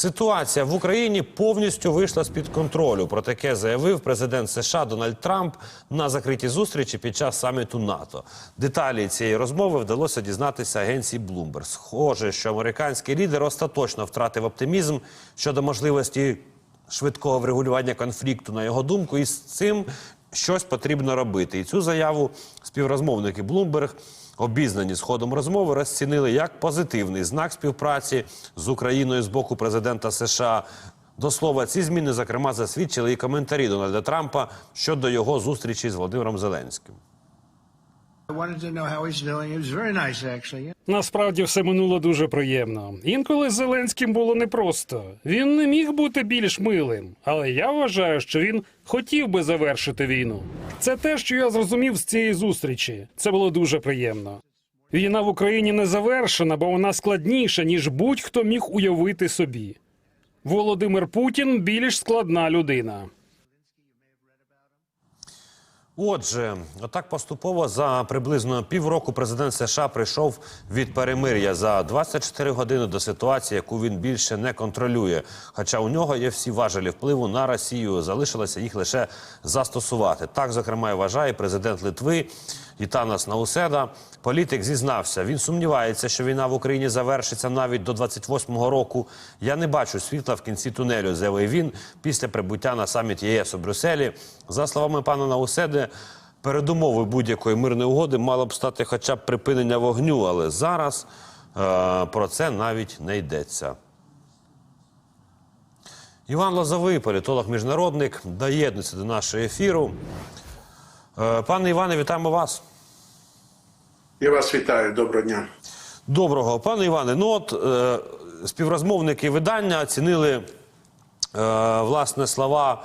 Ситуація в Україні повністю вийшла з під контролю. Про таке заявив президент США Дональд Трамп на закритій зустрічі під час саміту НАТО. Деталі цієї розмови вдалося дізнатися агенції Bloomberg. Схоже, що американський лідер остаточно втратив оптимізм щодо можливості швидкого врегулювання конфлікту, на його думку, і з цим щось потрібно робити. І цю заяву співрозмовники Bloomberg обізнані з ходом розмови розцінили як позитивний знак співпраці з Україною з боку президента США. До слова, ці зміни, зокрема, засвідчили і коментарі Дональда Трампа щодо його зустрічі з Володимиром Зеленським. Насправді все минуло дуже приємно. Інколи з Зеленським було непросто. Він не міг бути більш милим, але я вважаю, що він хотів би завершити війну. Це те, що я зрозумів з цієї зустрічі. Це було дуже приємно. Війна в Україні не завершена, бо вона складніша, ніж будь-хто міг уявити собі. Володимир Путін більш складна людина. Отже, отак поступово за приблизно півроку президент США прийшов від перемир'я за 24 години до ситуації, яку він більше не контролює. Хоча у нього є всі важелі впливу на Росію, залишилося їх лише застосувати. Так, зокрема, і вважає президент Литви Гітанас Науседа. Політик зізнався, він сумнівається, що війна в Україні завершиться навіть до 28-го року. Я не бачу світла в кінці тунелю, заявив він після прибуття на саміт ЄС у Брюсселі. За словами пана Науседи, передумови будь-якої мирної угоди мало б стати хоча б припинення вогню, але зараз е, про це навіть не йдеться. Іван Лозовий, політолог-міжнародник, доєднується до нашого ефіру. Е, Пане Іване, вітаємо вас. Я вас вітаю, доброго дня. Доброго, пане Іване. Ну от е, співрозмовники видання оцінили е, власне слова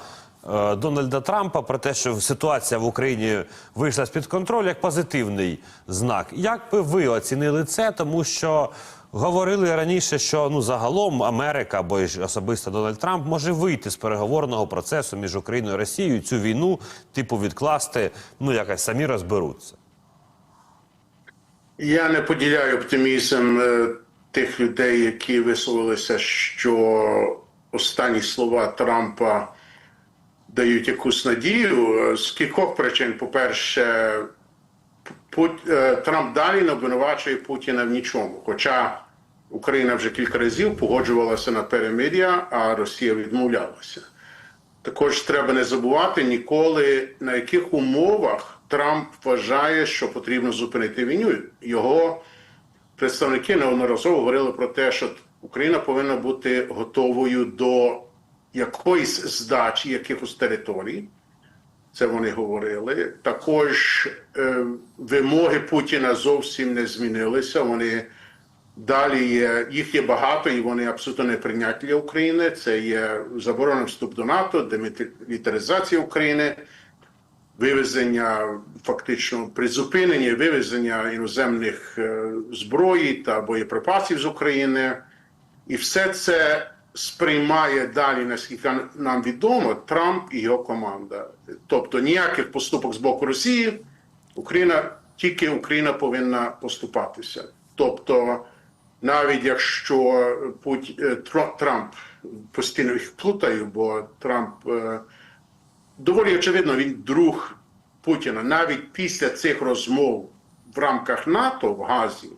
е, Дональда Трампа про те, що ситуація в Україні вийшла з під контролю як позитивний знак. Як би ви оцінили це? Тому що говорили раніше, що ну загалом Америка або ж особисто Дональд Трамп може вийти з переговорного процесу між Україною і Росією цю війну, типу, відкласти, ну якось самі розберуться. Я не поділяю оптимізм е, тих людей, які висловилися, що останні слова Трампа дають якусь надію. З кількох причин, по-перше, е, Трамп далі не обвинувачує Путіна в нічому. Хоча Україна вже кілька разів погоджувалася на перемир'я, а Росія відмовлялася. Також треба не забувати ніколи на яких умовах Трамп вважає, що потрібно зупинити війну. Його представники неодноразово говорили про те, що Україна повинна бути готовою до якоїсь здачі якихось територій. Це вони говорили. Також е, вимоги Путіна зовсім не змінилися. Вони Далі є, їх є багато, і вони абсолютно неприйнятні для України. Це є заборона вступ до НАТО, демілітаризація України, вивезення, фактично призупинення вивезення іноземних е, зброї та боєприпасів з України. І все це сприймає далі, наскільки нам відомо, Трамп і його команда. Тобто ніяких поступок з боку Росії, Україна тільки Україна повинна поступатися. Тобто, навіть якщо Пут... е, Трамп постійно їх плутаю, бо Трамп е, доволі очевидно, він друг Путіна. Навіть після цих розмов в рамках НАТО в Газі,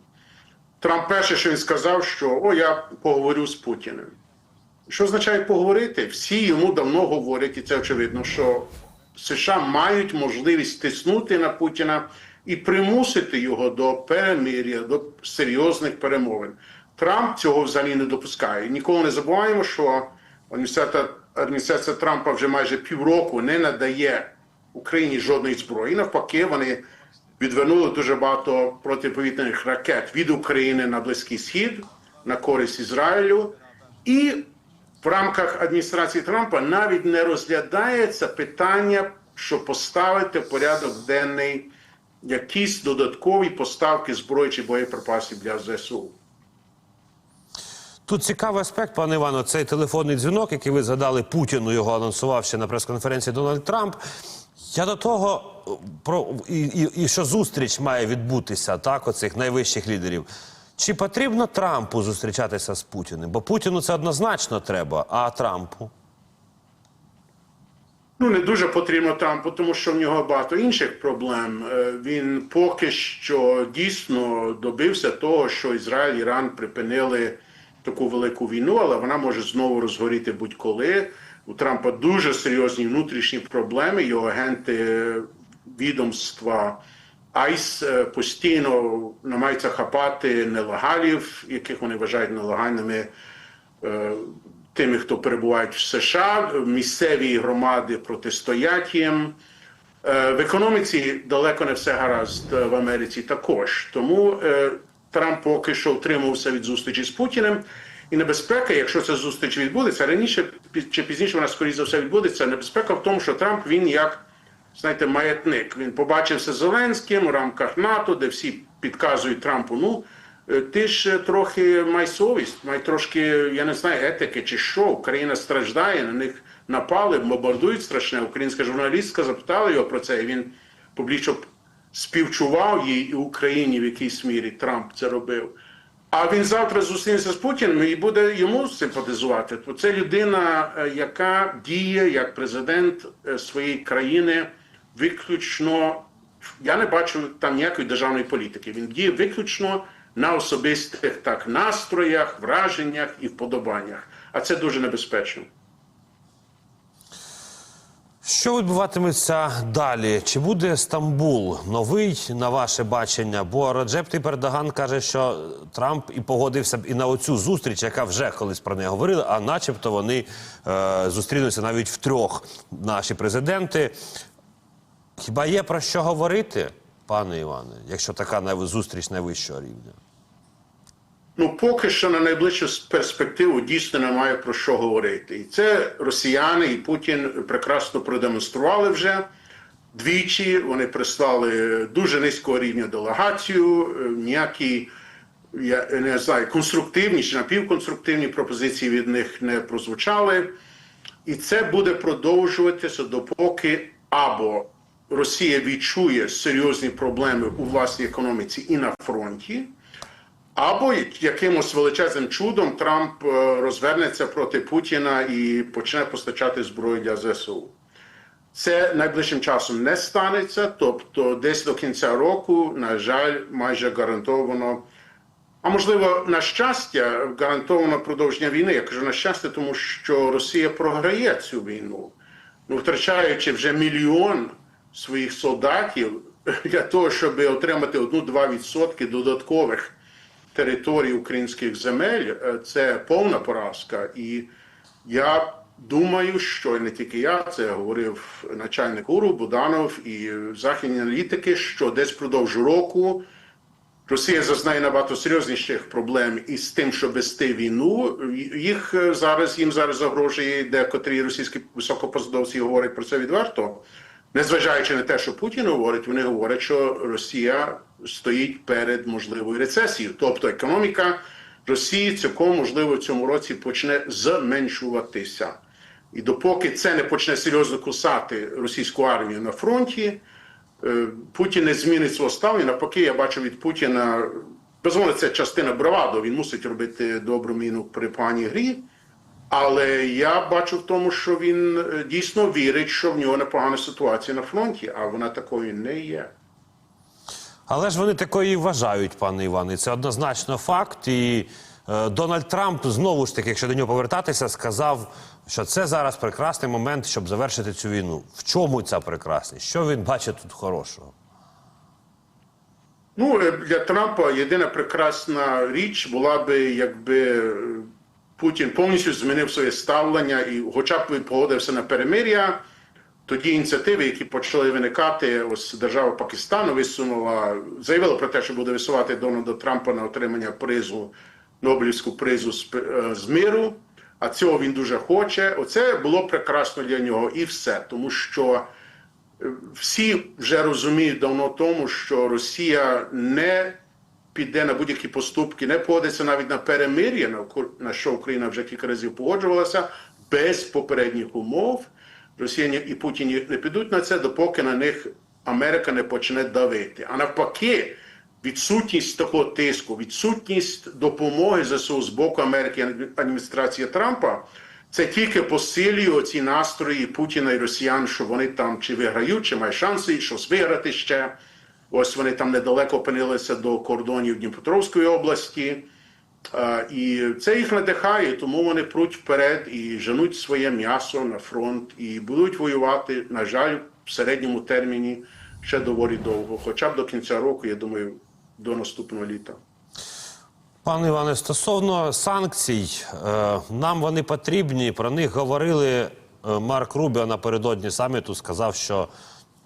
Трамп перше, що він сказав, що о, я поговорю з Путіним. Що означає поговорити? Всі йому давно говорять, і це очевидно, що США мають можливість тиснути на Путіна і примусити його до перемир'я, до серйозних перемовин. Трамп цього взагалі не допускає. Ніколи не забуваємо, що адміністрація, адміністрація Трампа вже майже півроку не надає Україні жодної зброї. Навпаки, вони відвернули дуже багато протиповітряних ракет від України на Близький Схід на користь Ізраїлю. І в рамках адміністрації Трампа навіть не розглядається питання, щоб поставити в порядок денний якісь додаткові поставки зброї чи боєприпасів для ЗСУ. Тут цікавий аспект, пане Івано, цей телефонний дзвінок, який ви згадали Путіну, його анонсував на прес-конференції Дональд Трамп. Я до того е, про і, і, і що зустріч має відбутися так, оцих найвищих лідерів. Чи потрібно Трампу зустрічатися з Путіним? Бо Путіну це однозначно треба, а Трампу? Ну, не дуже потрібно Трампу, тому що в нього багато інших проблем. Е, Він поки що дійсно добився того, що Ізраїль Іран припинили таку велику війну, але вона може знову розгоріти будь-коли. У Трампа дуже серйозні внутрішні проблеми. Його агенти відомства АЙС е, постійно намагаються хапати нелегалів, яких вони вважають нелегальними е, тими, хто перебувають в США, місцеві громади протистоять їм. Е, В економіці далеко не все гаразд е, в Америці також. Тому е, Трамп поки що утримувався від зустрічі з Путіним. І небезпека, якщо ця зустріч відбудеться, раніше чи пізніше вона скоріше за все відбудеться. Небезпека в тому, що Трамп він як знаєте, маятник. Він побачився з Зеленським у рамках НАТО, де всі підказують Трампу. Ну е, ти ж е, трохи май совість, май трошки, я не знаю, етики чи що. Україна страждає, на них напали, бомбардують страшне. Українська журналістка запитала його про це, і він публічно співчував їй і Україні в якійсь мірі Трамп це робив. А він завтра зустрінеться з Путіним і буде йому симпатизувати. То це людина, е, яка діє як президент е, своєї країни виключно. Я не бачу там ніякої державної політики. Він діє виключно на особистих так настроях, враженнях і вподобаннях. А це дуже небезпечно. Що відбуватиметься далі? Чи буде Стамбул новий на ваше бачення? Бо Раджеп Тайп Ердоган каже, що Трамп і погодився б і на оцю зустріч, яка вже колись про неї говорили, а начебто вони е, зустрінуться навіть втрьох наші президенти. Хіба є про що говорити, пане Іване, якщо така зустріч найвищого рівня? Ну, поки що на найближчу перспективу дійсно немає про що говорити. І це росіяни і Путін прекрасно продемонстрували вже двічі. Вони прислали дуже низького рівня делегацію, е, ніякі. Я не знаю, конструктивні чи напівконструктивні пропозиції від них не прозвучали. І це буде продовжуватися допоки або Росія відчує серйозні проблеми у власній економіці і на фронті, або якимось величезним чудом Трамп е, розвернеться проти Путіна і почне постачати зброю для ЗСУ. Це найближчим часом не станеться, тобто десь до кінця року, на жаль, майже гарантовано. А можливо, на щастя, гарантовано продовження війни. Я кажу на щастя, тому що Росія програє цю війну, ну втрачаючи вже мільйон своїх солдатів для того, щоб отримати 1-2% додаткових територій українських земель, е, це повна поразка. І я думаю, що не тільки я, це говорив начальник УРУ Буданов і західні аналітики, що десь впродовж року. Росія зазнає набагато серйозніших проблем із тим, щоб вести війну. Їх е, зараз їм зараз загрожує декотрі російські високопосадовці говорять про це відверто. Незважаючи на те, що Путін говорить, вони говорять, що Росія стоїть перед можливою рецесією. Тобто економіка Росії цілком можливо в цьому році почне зменшуватися. І допоки це не почне серйозно кусати російську армію на фронті, е, Путін не змінить свого ставлення. Навпаки, я бачу від Путіна, безумовно, це частина браваду. Він мусить робити добру міну при пані грі. Але я бачу в тому, що він е, дійсно вірить, що в нього непогана ситуація на фронті, а вона такою не є. Але ж вони такої і вважають, пане Іване. Це однозначно факт. І е, Дональд Трамп знову ж таки, якщо до нього повертатися, сказав, що це зараз прекрасний момент, щоб завершити цю війну. В чому ця прекрасність? Що він бачить тут хорошого? Ну, е, для Трампа єдина прекрасна річ була би, якби Путін повністю змінив своє ставлення і, хоча б він погодився на перемир'я, тоді ініціативи, які почали виникати, ось держава Пакистану висунула, заявила про те, що буде висувати Дональда Трампа на отримання призу, Нобелівську призу з, е, миру. А цього він дуже хоче. Оце було прекрасно для нього і все, тому що всі вже розуміють давно тому, що Росія не піде на будь-які поступки, не погодиться навіть на перемир'я, на що Україна вже кілька разів погоджувалася, без попередніх умов. Росія і Путін не підуть на це, допоки на них Америка не почне давити. А навпаки, відсутність такого тиску, відсутність допомоги ЗСУ з боку Америки адміністрації Трампа, це тільки посилює ці настрої Путіна і Росіян, що вони там чи виграють, чи мають шанси щось виграти ще. Ось вони там недалеко опинилися до кордонів Дніпропетровської області. І це їх надихає, тому вони пруть вперед і женуть своє м'ясо на фронт і будуть воювати, на жаль, в середньому терміні ще доволі довго, хоча б до кінця року, я думаю, до наступного літа. Пане Іване, стосовно санкцій, е, нам вони потрібні. Про них говорили е, Марк Рубіо напередодні саміту. Сказав, що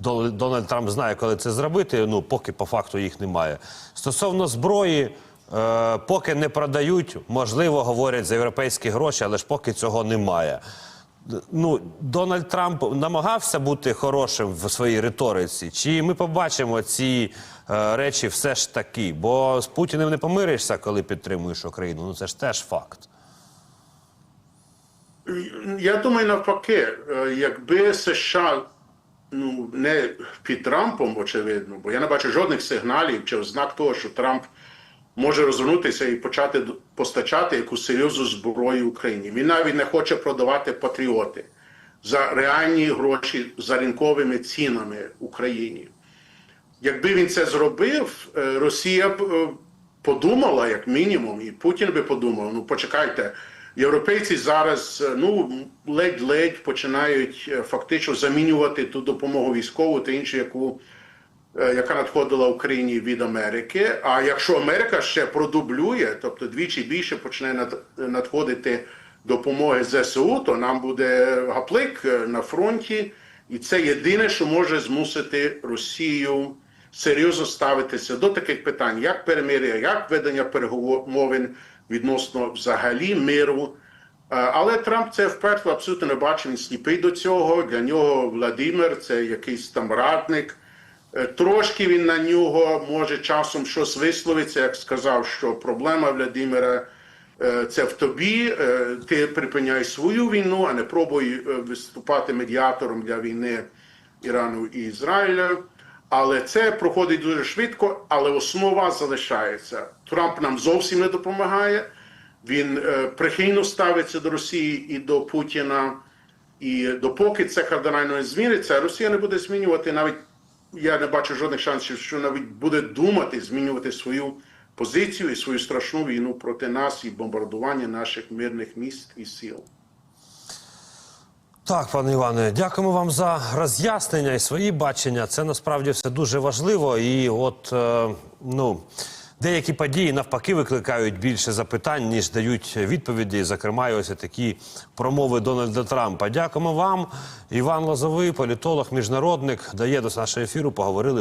Дональд Трамп знає, коли це зробити. Ну поки по факту їх немає. Стосовно зброї, е, поки не продають, можливо, говорять за європейські гроші, але ж поки цього немає. Ну, Дональд Трамп намагався бути хорошим в своїй риториці. Чи ми побачимо ці е, речі все ж таки? Бо з Путіним не помиришся, коли підтримуєш Україну. Ну це ж теж факт. Я думаю, навпаки, е, якби США ну, не під Трампом, очевидно, бо я не бачу жодних сигналів чи ознак того, що Трамп може розвернутися і почати постачати якусь серйозну зброю Україні. Він навіть не хоче продавати патріоти за реальні гроші за ринковими цінами Україні. Якби він це зробив, е, Росія б е, подумала, як мінімум, і Путін би подумав: ну почекайте, європейці зараз е, ну ледь-ледь починають е, фактично замінювати ту допомогу військову та іншу, яку е, яка надходила Україні від Америки. А якщо Америка ще продублює, тобто двічі більше почне надходити допомоги ЗСУ, то нам буде гаплик на фронті, і це єдине, що може змусити Росію серйозно ставитися до таких питань, як перемир'я, як ведення перемовин відносно взагалі миру. Е, Але Трамп це вперто абсолютно не бачить, він сліпий до цього. Для нього Владимир це якийсь там радник. Е, Трошки він на нього може часом щось висловиться, як сказав, що проблема Владимира е, це в тобі. Ти припиняй свою війну, а не пробуй виступати медіатором для війни Ірану і Ізраїля. Але це проходить дуже швидко, але основа залишається. Трамп нам зовсім не допомагає. Він е, прихильно ставиться до Росії і до Путіна. І допоки це кардинально не зміниться, Росія не буде змінювати навіть. Я не бачу жодних шансів, що навіть буде думати змінювати свою позицію і свою страшну війну проти нас і бомбардування наших мирних міст і сіл. Так, пане Іване, дякуємо вам за роз'яснення і свої бачення. Це насправді все дуже важливо. І от е, ну. Деякі події навпаки викликають більше запитань, ніж дають відповіді. Зокрема, ось такі промови Дональда Трампа. Дякуємо вам. Іван Лозовий, політолог, міжнародник, дає до нашого ефіру. Поговорили.